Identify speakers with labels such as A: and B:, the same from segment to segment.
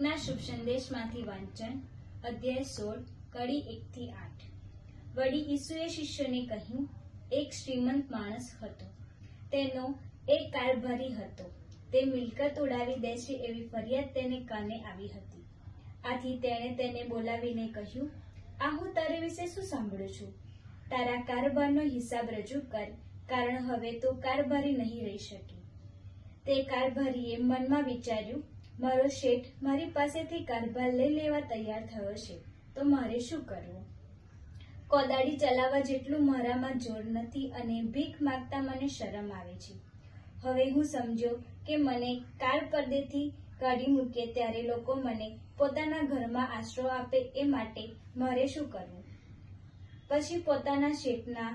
A: સંદેશમાંથી વાંચન, અધ્યાય સોળ, કડી એકથી આઠ. વળી ઈસુએ શિષ્યોને કહ્યું, એક શ્રીમંત માણસ હતો. તેનો એક કારભારી હતો. તે મિલકત ઉડાવી દેશે એવી ફરિયાદ તેને કાને આવી હતી. આથી તેણે તેને બોલાવીને કહ્યું, આ હું તારે વિશે શું સાંભળું છું? તારા કારભારનો હિસાબ રજૂ કર, કારણ હવે તો કારભારી નહીં રહી શકી. તે કારભારીએ મનમાં વિચાર્યું મારો શેઠ મારી પાસેથી કારભાર લઈ લેવા તૈયાર થયો છે. તો મારે શું કરવું? કોદાળી ચલાવવા જેટલું મારામાં જોર નથી અને ભીખ માગતા મને શરમ આવે છે. હવે હું સમજો કે મને કાર પરદેથી કાઢી મૂકે ત્યારે લોકો મને પોતાના ઘરમાં આશરો આપે એ માટે મારે શું કરવું? પછી પોતાના શેઠના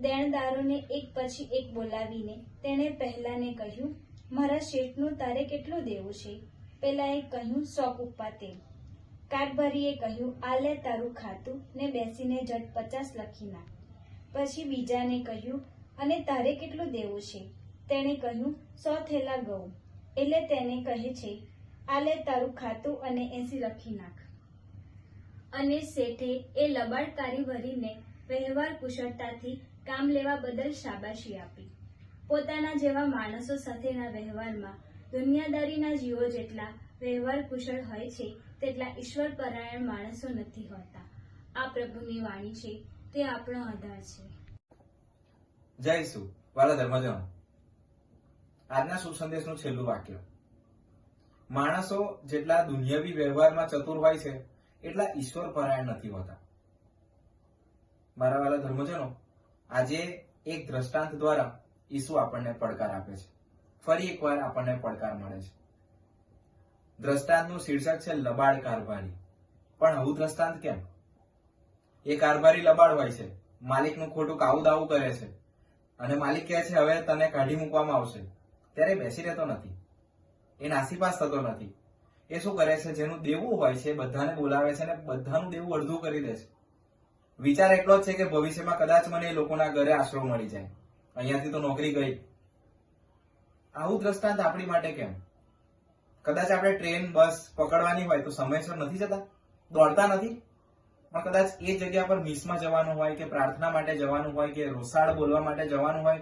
A: દેણદારોને એક પછી એક બોલાવીને તેણે પહેલાને કહ્યું, મારા શેઠનું તારે કેટલું દેવું છે? પેલાએ કહ્યું સો ઉપાતે કાટભરીએ કહ્યું આ લે તારું ખાતું. ને બેસીને જટ પચાસ લખી નાખ. પછી બીજાને કહ્યું, અને તારે કેટલું દેવું છે? તેણે કહ્યું, સો થેલા ગઉં એટલે તેને કહે છે આ લે તારું ખાતું અને એસી લખી નાખ. અને શેઠે એ લબાડ કારીગરીને વ્યવહાર કુશળતાથી કામ લેવા બદલ શાબાશી આપી. પોતાના જેવા માણસો સાથેના વ્યવહારમાં દુનિયાદારીના જીવો જેટલા વ્યવહાર કુશળ હોય છે, તેટલા ઈશ્વર પરાયણ માણસો નથી હોતા. આ પ્રભુની વાણી છે, તે આપણો આધાર છે.
B: જય સુ વાલા ધર્મજનો. આજના શુભ સંદેશનું છેલ્લું વાક્ય. માણસો જેટલા દુનિયાવી વ્યવહારમાં ચતુર હોય છે, એટલા ઈશ્વર પરાયણ નથી હોતા. મારા વાલા ધર્મજનો, આજે એક દ્રષ્ટાંત દ્વારા ઈસુ આપણને પડકાર આપે છે. ફરી એકવાર આપણને પડકાર મળે છે. દ્રષ્ટાંતનું શીર્ષક છે લબાડ કારભારી. પણ આવું દ્રષ્ટાંત કેમ? એ કારભારી લબાડ હોય છે. માલિકનું ખોટું કાવું દાવું કરે છે. અને માલિક કહે છે, હવે તને કાઢી મૂકવામાં આવશે. ત્યારે બેસી રહેતો નથી. એ નાસીપાસ થતો નથી. એ શું કરે છે? જેનું દેવું હોય છે બધાને બોલાવે છે અને બધાનું દેવું અડધું કરી દે છે. વિચાર એટલો જ છે કે ભવિષ્યમાં કદાચ મને એ લોકોના ઘરે આશરો મળી જાય. અહીંયાથી તો નોકરી ગઈ. આવું દ્રષ્ટાંત આપણી માટે કેમ? કદાચ આપણે ટ્રેન, બસ પકડવાની હોય તો સમયસર નથી જતા? દોડતા નથી? પણ કદાચ એ જગ્યા પર મિસમાં જવાનું હોય કે પ્રાર્થના માટે જવાનું હોય કે રોસાડ બોલવા માટે જવાનું હોય,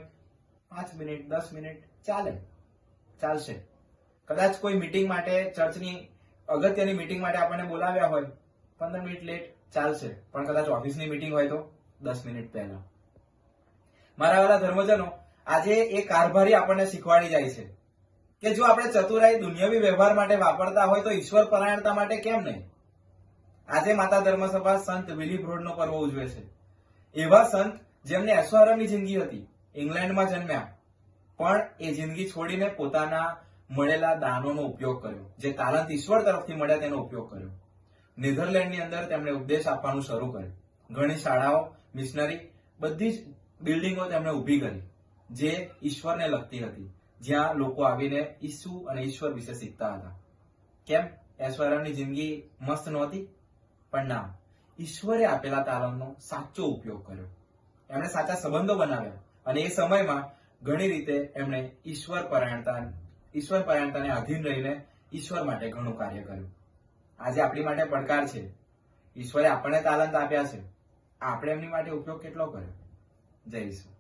B: પાંચ મિનિટ, દસ મિનિટ, ચાલે. ચાલશે. કદાચ કોઈ મિટિંગ માટે, ચર્ચની, અગત્યની મિટિંગ માટે આપણને બોલાવ્યા હોય, પંદર મિનિટ લેટ, ચાલશે. પણ કદાચ ઓફિસની મિટિંગ હોય તો દસ મિનિટ પહેલા. મારા વાળા ધર્મજનો આજે એ કારભારી આપણને શીખવાડી જાય છે કે જો આપણે ચતુરાઈ દુનિયાવી વ્યવહાર માટે વાપરતા હોય તો ઈશ્વર પરાયણતા માટે કેમ નહીં? આજે માતા ધર્મસભા સંત વિલી બ્રોડનો પર્વ ઉજવે છે. એવા સંત જેમને એશ્વરની જિંદગી હતી, ઇંગ્લેન્ડમાં જન્મ્યા. પણ એ જિંદગી છોડીને પોતાના મળેલા દાનોનો ઉપયોગ કર્યો. જે તાલંત ઈશ્વર તરફથી મળ્યા તેનો ઉપયોગ કર્યો. નેધરલેન્ડની અંદર તેમણે ઉપદેશ આપવાનું શરૂ કર્યું. ઘણી શાળાઓ, મિશનરી, બધી જ બિલ્ડિંગો તેમણે ઊભી કરી. જે ઈશ્વરને લગતી હતી. જ્યાં લોકો આવીને ઈસુ અને ઈશ્વર વિશે શીખતા હતા. કેમ? ઐશ્વર્યની જિંદગી મસ્ત નહોતી? પણ ના. ઈશ્વરે આપેલા તાલમનો સાચો ઉપયોગ કર્યો. એમણે સાચા સંબંધો બનાવ્યા અને એ સમયમાં ઘણી રીતે એમણે ઈશ્વર પરાયણતા, ઈશ્વર પરાયણતાને આધીન રહીને ઈશ્વર માટે ઘણું કાર્ય કર્યું. આજે આપણી માટે પડકાર છે. ઈશ્વરે આપણને તાલંત આપ્યા છે. આપણે એમની માટે ઉપયોગ કેટલો કર્યો? જય ઈશ્વર